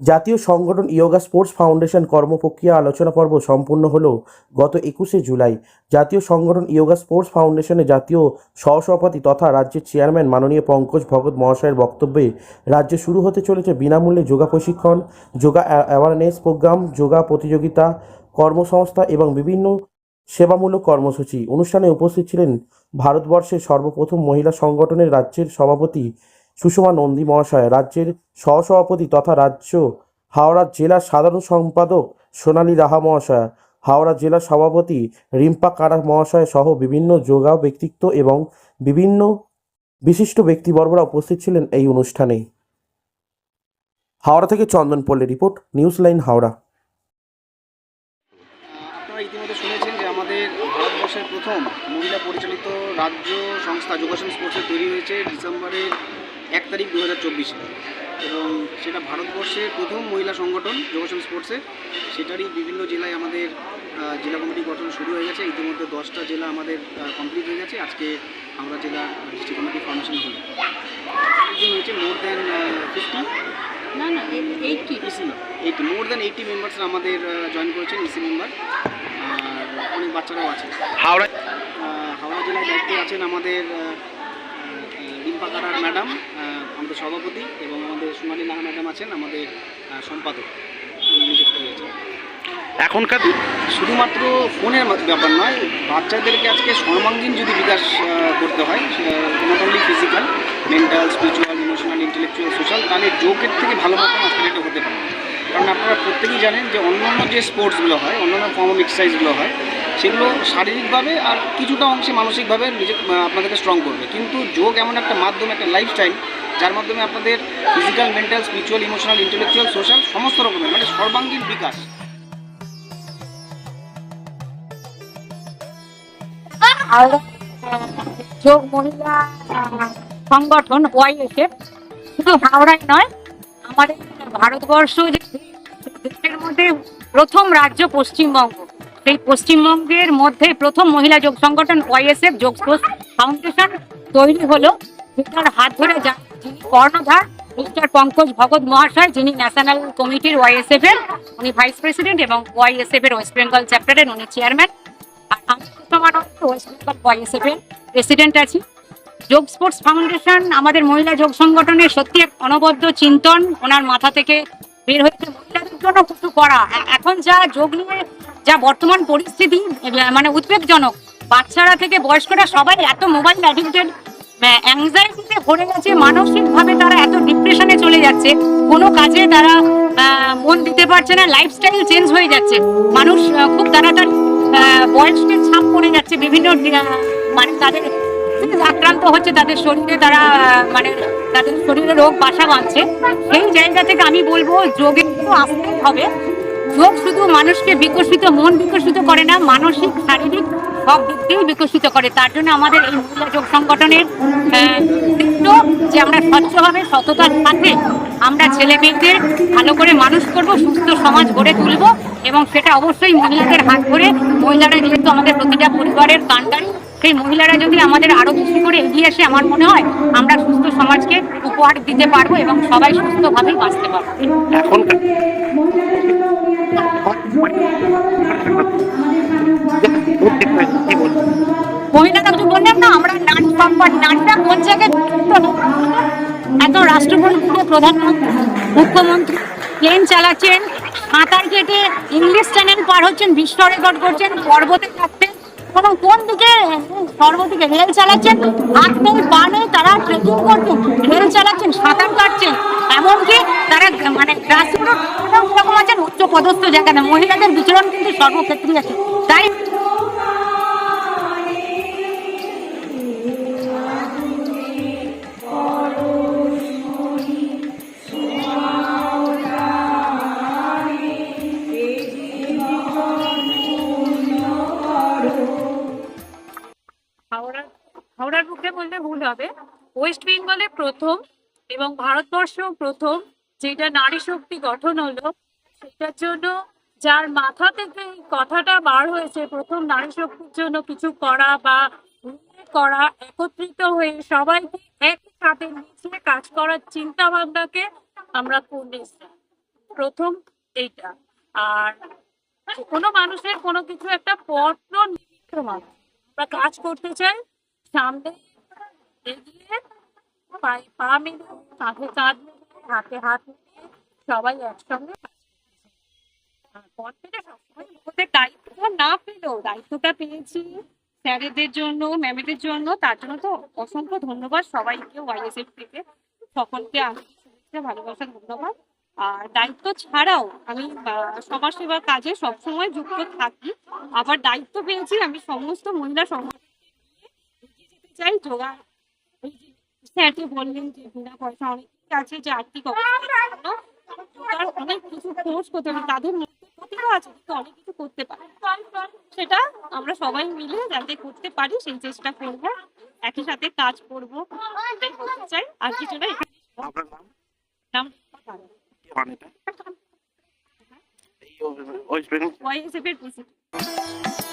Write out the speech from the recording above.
জাতীয় সংগঠন yoga sports foundation কর্মপ্রক্রিয়া আলোচনা পর্ব সম্পূর্ণ হলো গত একুশে জুলাই। জাতীয় সংগঠন ইয়োগা স্পোর্টস ফাউন্ডেশনের জাতীয় সহসভাপতি তথা রাজ্যের চেয়ারম্যান মাননীয় পঙ্কজ ভগত মহাশয়ের বক্তব্যে রাজ্যে শুরু হতে চলেছে বিনামূল্যে যোগা প্রশিক্ষণ, যোগা অ্যাওয়ারনেস প্রোগ্রাম যোগা প্রতিযোগিতা, কর্মসংস্থা এবং বিভিন্ন সেবামূলক কর্মসূচি। অনুষ্ঠানে উপস্থিত ছিলেন ভারতবর্ষের সর্বপ্রথম মহিলা সংগঠনের রাজ্যের সভাপতি সুষমা নন্দী মহাশয়, রাজ্যের সহসভাপতি তথা রাজ্য, হাওড়া জেলার সাধারণ সম্পাদক সোনালী রাহা মহাশয়, হাওড়া জেলা সভাপতি রিম্পা কারা মহাশয় সহ বিভিন্ন যোগা ব্যক্তিত্ব এবং বিভিন্ন বিশিষ্ট ব্যক্তিবর্গরা উপস্থিত ছিলেন এই অনুষ্ঠানে। হাওড়া থেকে চন্দন পল্লী রিপোর্ট, নিউজ লাইন হাওড়া। প্রথম মহিলা পরিচালিত রাজ্য সংস্থা যোগাসন স্পোর্টসে তৈরি হয়েছে ডিসেম্বরের এক তারিখ দু হাজার চব্বিশে। এবং সেটা ভারতবর্ষের প্রথম মহিলা সংগঠন যোগাসন স্পোর্টসে। সেটারই বিভিন্ন জেলায় আমাদের জেলা কমিটি গঠন শুরু হয়ে গেছে। ইতিমধ্যে দশটা জেলা আমাদের কমপ্লিট হয়ে গেছে। আজকে আমরা জেলা ডিস্ট্রিক্ট কমিটি ফর্মেশন হলো। হয়েছে মোর দেন ফিফটি না না eighty EC eighty more members আমাদের জয়েন করেছেন ইসি মেম্বার আর অনেক বাচ্চারাও আছে। হাওড়া হাওড়া জেলায় দায়িত্বে আছেন আমাদের আহ, আহ, কারার ম্যাডাম আমাদের সভাপতি এবং আমাদের সোনালী নাহা ম্যাডাম আছেন, আমাদের সম্পাদক। এখনকার শুধুমাত্র ফোনের ব্যাপার নয়, বাচ্চাদেরকে আজকে সর্বাঙ্গীন যদি বিকাশ করতে হয় not only physical mental spiritual emotional intellectual social তাহলে যোগের থেকে ভালো মাধ্যম আজকে এটা হতে পারে। কারণ আপনারা প্রত্যেকেই জানেন যে অন্যান্য যে স্পোর্টসগুলো হয়, অন্যান্য ফর্ম অফ এক্সারসাইজগুলো হয়, সেগুলো শারীরিকভাবে আর কিছুটা অংশে মানসিকভাবে নিজে আপনাদেরকে স্ট্রং করবে। কিন্তু যোগ এমন একটা মাধ্যম, একটা লাইফস্টাইল যার মাধ্যমে আপনাদের physical mental spiritual emotional intellectual social সমস্ত রকমের মানে সর্বাঙ্গীন বিকাশ। মহিলা সংগঠন শুধু হাওড়ায় নয়, আমাদের ভারতবর্ষ দেশের মধ্যে প্রথম রাজ্য পশ্চিমবঙ্গ। সেই পশ্চিমবঙ্গের মধ্যে প্রথম মহিলা যোগ সংগঠন ওয়াইএসএফ যোগ ফাউন্ডেশন তৈরি হলো। হাত ধরে যা কর্ণধার মিস্টার পঙ্কজ ভগত মহাশয়, যিনি ন্যাশনাল কমিটির ওয়াইএসএফ এর, উনি ভাইস প্রেসিডেন্ট এবং ওয়াইএসএফ এর ওয়েস্ট বেঙ্গল চ্যাপ্টারের উনি চেয়ারম্যান। আর আমি ওয়েস্ট বেঙ্গল ওয়াইএসএফ এর প্রেসিডেন্ট আছি। যোগ স্পোর্টস ফাউন্ডেশন আমাদের মহিলা যোগ সংগঠনের সত্যি এক অনবদ্য চিন্তন, ওনার মাথা থেকে বের হয়েছে মহিলাদের জন্য কিছু করা। এখন যা যোগ নিয়ে যা বর্তমান পরিস্থিতি মানে উদ্বেগজনক, বাচ্চারা থেকে বয়স্করা সবাই এত মোবাইল অ্যাডিক্টেড অ্যাংজাইটিতে ভরে গেছে মানসিকভাবে তারা এত ডিপ্রেশনে চলে যাচ্ছে কোনো কাজে তারা মন দিতে পারছে না লাইফস্টাইল চেঞ্জ হয়ে যাচ্ছে। মানুষ খুব তাড়াতাড়ি আহ, বয়সের ছাপ পড়ে যাচ্ছে বিভিন্ন মানে তাদের আক্রান্ত হচ্ছে তাদের শরীরে তারা মানে তাদের শরীরে রোগ বাসা বাঁধছে। সেই জায়গা থেকে আমি বলব যোগে আসতেই হবে। যোগ শুধু মানুষকে বিকশিত, মন বিকশিত করে না, মানসিক, শারীরিক সব দিক দিয়েই বিকশিত করে। তার জন্য আমাদের এই মহিলা যোগ সংগঠনের যে আমরা স্বচ্ছভাবে সততার সাথে আমরা ছেলে মেয়েদের ভালো করে মানুষ করব, সুস্থ সমাজ গড়ে তুলব এবং সেটা অবশ্যই মহিলাদের হাত ধরে, মহিলারা যেহেতু আমাদের প্রতিটা পরিবারের কাণ্ডারি, সেই মহিলারা যদি আমাদের আরও বেশি করে এগিয়ে আসে আমার মনে হয়, আমরা সুস্থ সমাজকে উপহার দিতে পারব এবং সবাই সুস্থভাবেই বাঁচতে পারব। এখনকার মহিলারা তো বললাম না, আমরা নারী সম্পদ নারীরা কোন জায়গায় এত রাষ্ট্রপতি প্রধানমন্ত্রী, মুখ্যমন্ত্রী প্লেন চালাচ্ছেন, সাঁতার কেটে ইংলিশ চ্যানেল পার হচ্ছেন, বিশ্ব রেকর্ড করছেন, পর্বতে থাকতেন এবং কোন দিকে সর্বদিকে রেল চালাচ্ছেন, হাত নেই পা নেই তারা ট্রেকিং করছেন রেল চালাচ্ছেন, সাঁতার কাটছেন, এমনকি তারা মানে গ্রাসরুট এরকম আছেন উচ্চ পদস্থ জায়গায় মহিলাদের বিচরণ কিন্তু সর্বক্ষেত্রেই আছে। তাই ওয়েস্ট বেঙ্গলে প্রথম এবং ভারতবর্ষ প্রথম যেটা নারী শক্তি গঠন হলো, সেটার জন্য যার মাথা থেকে কথাটা বার হয়েছে, প্রথম নারী শক্তির জন্য কিছু করা বা করা, একত্রিত হয়ে সবাইকে একই সাথে মিশিয়ে কাজ করার চিন্তা ভাবনাকে আমরা করলে প্রথম এইটা। আর কোনো মানুষের কোনো কিছু একটা পত্র আমরা কাজ করতে চাই, সামনে এগিয়ে পায়ে পা মিলিয়ে কাঁধে কাঁধ মিলিয়ে হাতে হাত মিলিয়ে সবাই একসঙ্গে দায়িত্ব না পেলেও দায়িত্বটা পেয়েছি স্যারেদের জন্য ম্যামেদের জন্য। তার জন্য তো অসংখ্য ধন্যবাদ সবাইকে ওয়াইএসএফ থেকে। সকলকে আমি ভালোবাসা ধন্যবাদ। আর দায়িত্ব ছাড়াও আমি আহ, সমাজসেবার কাজে সবসময় যুক্ত থাকি। আবার দায়িত্ব পেয়েছি আমি সমস্ত মহিলা যেতে চাই যোগা যে বললেন যে বিনা পয়সা অনেকেই আছে যে আর্থিক অবস্থার জন্য যোগার অনেক কিছু কোর্স করতে হবে। তাদের মধ্যে প্রতিভা আছে কিন্তু অনেক কিছু করতে পারে। সেটা আমরা সবাই মিলে যাতে করতে পারি সেই চেষ্টা করব। একই সাথে কাজ করব। এটাই বলতে চাই। আর কিছু না আপনার নাম? নাম ওয়েস্ট বেঙ্গল ওয়াইএসএফ এর প্রেসিডেন্ট।